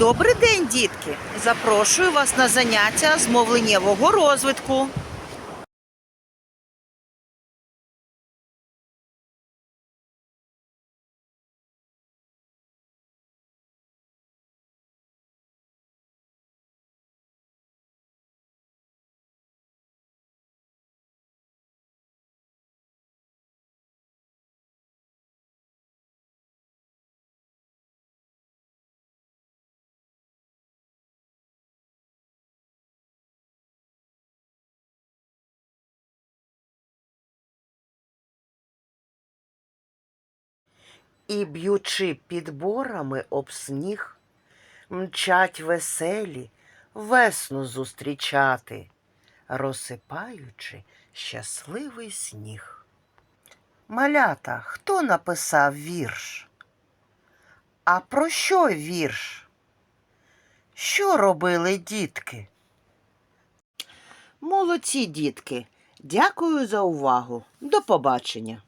Добрий день, дітки! Запрошую вас на заняття з мовленнєвого розвитку. І б'ючи підборами об сніг, мчать веселі весну зустрічати, розсипаючи щасливий сніг. Малята, хто написав вірш? А про що вірш? Що робили дітки? Молодці дітки. Дякую за увагу. До побачення.